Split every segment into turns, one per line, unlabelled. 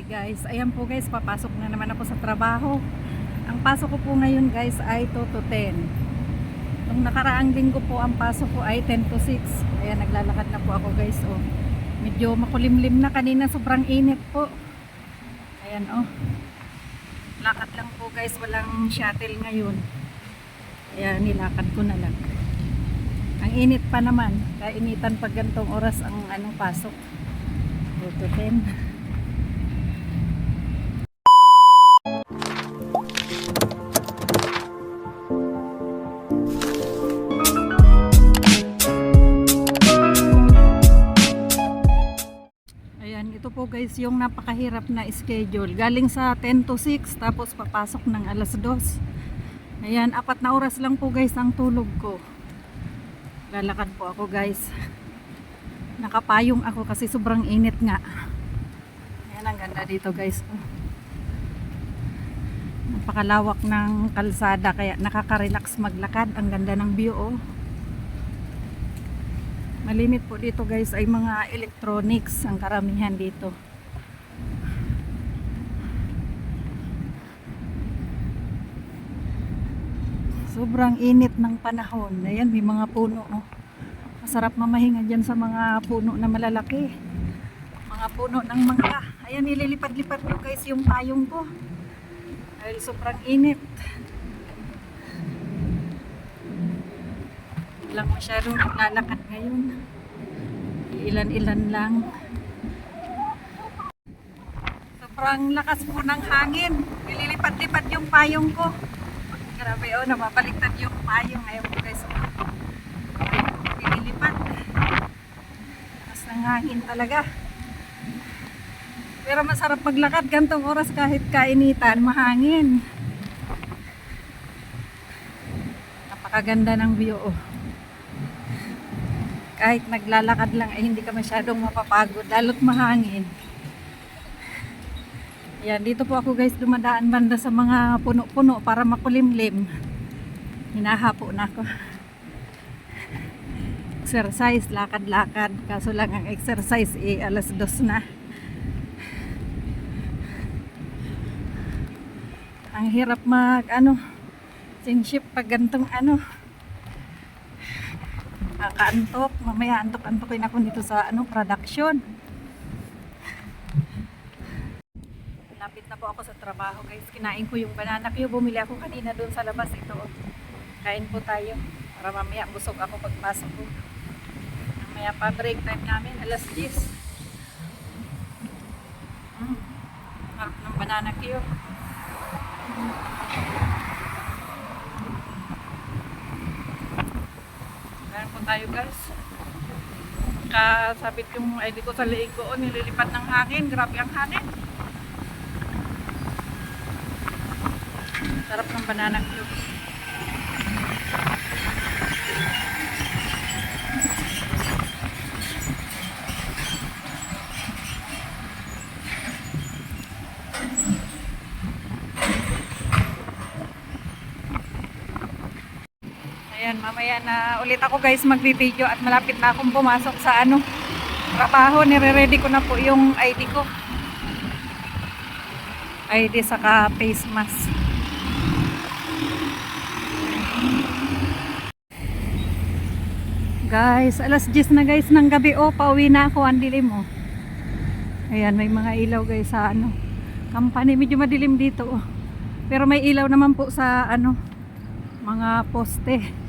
Hi guys, ayan po guys, papasok na naman ako sa trabaho. Ang pasok ko po ngayon guys ay 2 to 10. Nung nakaraang linggo po ang pasok ko ay 10 to 6. Ayan, naglalakad na po ako guys. Oh. Medyo makulimlim na kanina, sobrang init po. Ayan oh. Lakad lang po guys, walang shuttle ngayon. Ayan, nilakad ko na lang. Ang init pa naman, kainitan pag gantong oras ang ano pasok. 2 to 10. Ito po guys yung napakahirap na schedule. Galing sa 10 to 6 tapos papasok ng alas 2. Ayan, apat na oras lang po guys ang tulog ko. Lalakad po ako guys. Nakapayong ako kasi sobrang init nga. Ayan, ang ganda dito guys. Napakalawak ng kalsada kaya nakaka-relax maglakad. Ang ganda ng view oh. Malimit po dito guys ay mga electronics ang karamihan dito. Sobrang init ng panahon. Ayan, may mga puno. Oh. Masarap mamahinga dyan sa mga puno na malalaki. Mga puno ng mangga. Ayan, nililipad-lipad ko guys yung payong ko. Dahil sobrang init. Walang masyadong naglalakad ngayon. Ilan-ilan lang. Sobrang lakas po ng hangin. Nililipad-lipad yung payong ko. Grabe oh, namabaliktad yung payong. Ayaw ko guys. Nililipad. Lakas ng hangin talaga. Pero masarap maglakad gantong oras kahit kainitan, mahangin. Napakaganda ng view oh kahit naglalakad lang ay hindi ka masyadong mapapagod lalo't mahangin. Yan dito po ako guys dumadaan banda sa mga puno-puno para makulimlim. Hinahapo na ako. Exercise lakad-lakad. Kaso lang ang exercise eh alas dos na. Ang hirap mag ano sinship pag gantong ano Kakaantok. Mamaya antok-antokin ako dito sa ano production. Lapit na po ako sa trabaho guys. Kinain ko yung banana cue. Bumili ako kanina doon sa labas. Ito. oh. Kain po tayo. Para mamaya busog ako pagpasok ko. Mamaya pa break time namin. Alas 10. Mm. Harap ng banana cue. Meron po tayo guys. Kasabit yung ID ko sa leeg ko. Nililipat ng hangin. Grabe ang hangin. Sarap ng banana cube. Ayan, na ulit ako guys magbibideo at malapit na akong pumasok sa ano, trabaho. Nire-ready ko na po yung ID ko. ID saka face mask. Guys, alas 10 na guys ng gabi. Oh, pauwi na ako. Ang dilim oh. Ayan, may mga ilaw guys sa ano. Company, medyo madilim dito oh. Pero may ilaw naman po sa ano, mga poste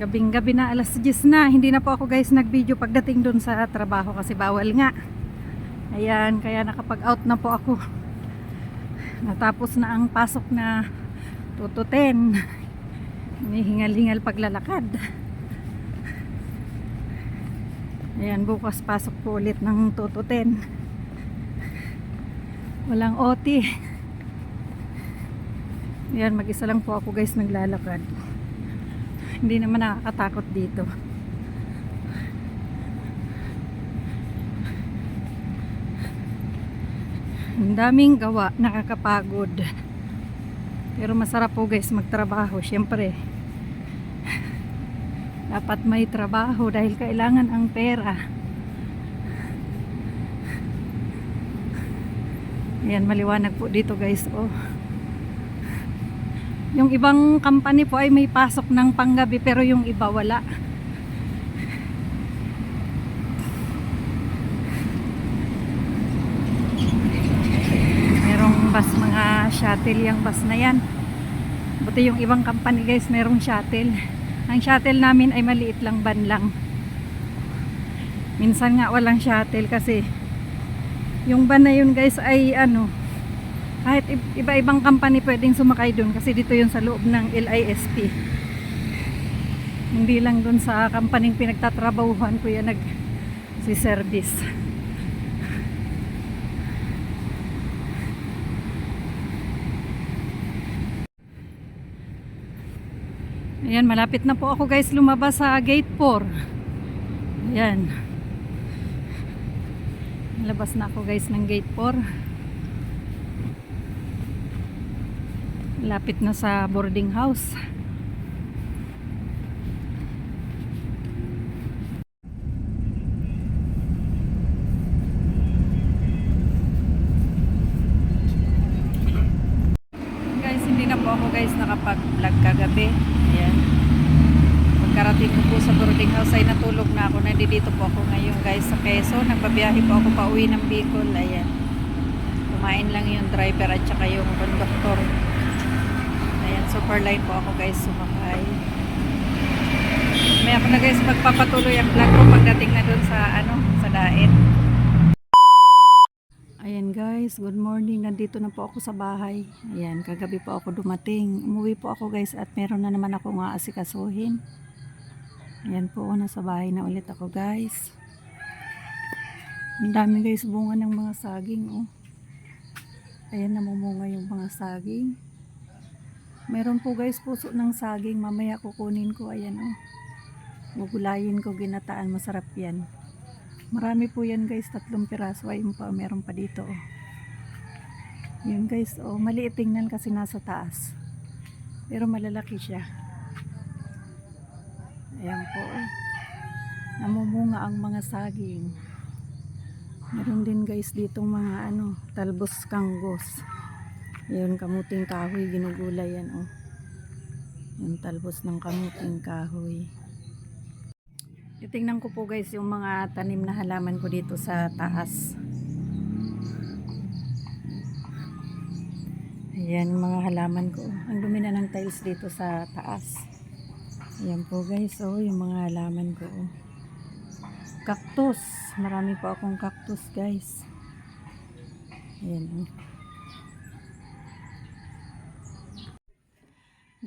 gabing gabi na alas 10 na. Hindi na po ako guys nag video pagdating dun sa trabaho kasi bawal nga. Ayan kaya nakapag out na po ako. Natapos na ang pasok na 2 to 10 hinihingal-hingal paglalakad. Ayan bukas pasok po ulit ng 2 to 10 walang OT. Ayan mag isa lang po ako guys naglalakad hindi naman nakakatakot dito ang daming gawa nakakapagod pero masarap po guys magtrabaho syempre dapat may trabaho dahil kailangan ang pera Ayan, maliwanag po dito guys. Oh. Yung ibang company po ay may pasok ng panggabi pero yung iba wala. Merong bus mga shuttle yung bus na yan. Buti yung ibang company guys merong shuttle. Ang shuttle namin ay maliit lang van lang. Minsan nga walang shuttle kasi yung van na yun guys ay ano kahit iba-ibang company pwedeng sumakay dun kasi dito yun sa loob ng LISP hindi lang dun sa company pinagtatrabahuhan ko yan nag si service. Ayan malapit na po ako guys lumabas sa gate 4 ayan. Labas na ako guys ng gate 4 lapit na sa boarding house. Guys hindi na po ako guys nakapag vlog kagabi. Ayan. Pagkarating ko po sa boarding house ay natulog na ako. Nandito po ako ngayon guys sa Quezon. Nagbabiyahe po ako pa uwi ng Bicol. Ayan. Kumain lang yung driver at saka yung conductor super line po ako guys sumakay may ako na guys magpapatuloy ang vlog ko pagdating na dun sa ano sa daet Ayan guys, good morning. Nandito na po ako sa bahay. Ayan, kagabi po ako dumating. Umuwi po ako guys at meron na naman ako nga asikasuhin. Ayan po, nasa bahay na ulit ako guys. Ang dami guys bunga ng mga saging oh. Ayan namumunga yung mga saging. Meron po guys puso ng saging. Mamaya kukunin ko. Ayan oh. Gugulayin ko ginataan. Masarap yan. Marami po yan guys, tatlong piraso. Ayun pa, meron pa dito. Oh. Yun guys, oh, maliit tingnan kasi nasa taas. Pero malalaki siya. Ayan po. Oh. Namumunga ang mga saging. Meron din guys ditong mga ano, talbos kanggos. Yun, kamuting kahoy, ginugulay yan oh. Yung talbos ng kamuting kahoy. Titingnan ko po guys yung mga tanim na halaman ko dito sa taas. Ayan mga halaman ko. Ang dumi na ng tiles dito sa taas. Ayan po guys, oh, yung mga halaman ko. Oh. Cactus. Marami po akong cactus guys. Ayan oh.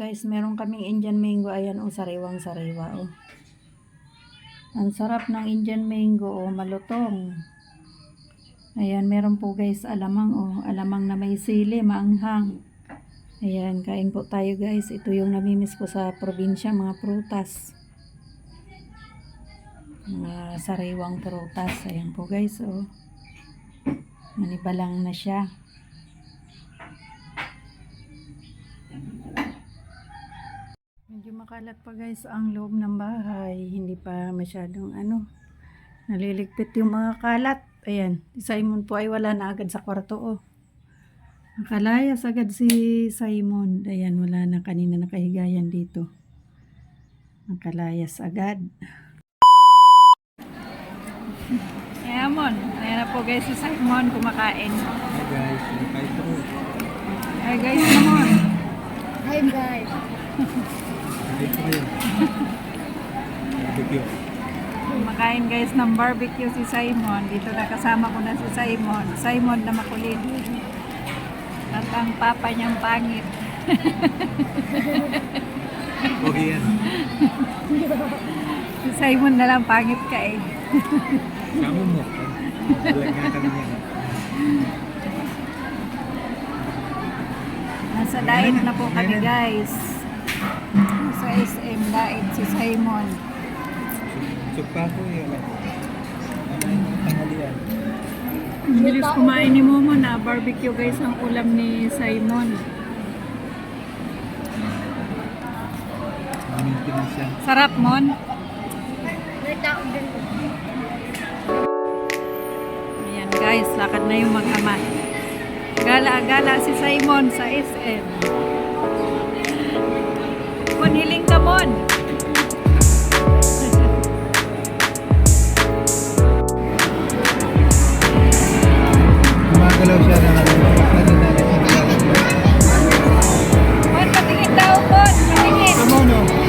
Guys, meron kaming Indian mango. Ayan oh, sariwang sariwa oh. Ang sarap ng Indian mango, oh, malutong. Ayan, meron po guys alamang, oh, alamang na may sili, maanghang. Ayan, kain po tayo guys. Ito yung namimiss ko sa probinsya, mga prutas. Mga sariwang prutas. Ayan po guys, oh. Manibalang na siya. Medyo makalat pa guys ang loob ng bahay. Hindi pa masyadong ano, naliligpit yung mga kalat. Ayan, si Simon po ay wala na agad sa kwarto oh. Nakalayas agad si Simon. Ayan, wala na kanina nakahigayan dito. Nakalayas agad. Ayan ayan na po guys si Simon kumakain.
Hi guys, kahit po.
Ay guys, Simon.
Hi guys.
Po kayo. Barbecue.
Kumakain guys ng barbecue si Simon. Dito na kasama ko na si Simon. Simon na makulit. At ang papa niyang pangit.
Okay yan.
Si Simon na lang pangit ka eh.
Kamu mo. Talaga kami yan.
Nasa diet na po kami guys. Sa SM, dait si Simon.
Sugpa ko yun. Ano yung tanghalian?
Ang bilis kumain ni Momo na barbecue guys ang ulam ni Simon. Sarap, Mon. Ayan guys, lakad na yung mga ama. Gala-gala si Simon sa SM. Kamon, hiling Kamon.
Gumagalaw siya na
ano, Kamon, patingin daw, Kamon, patingin. Kamon, oh.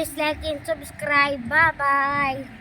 Please like and subscribe. Bye-bye.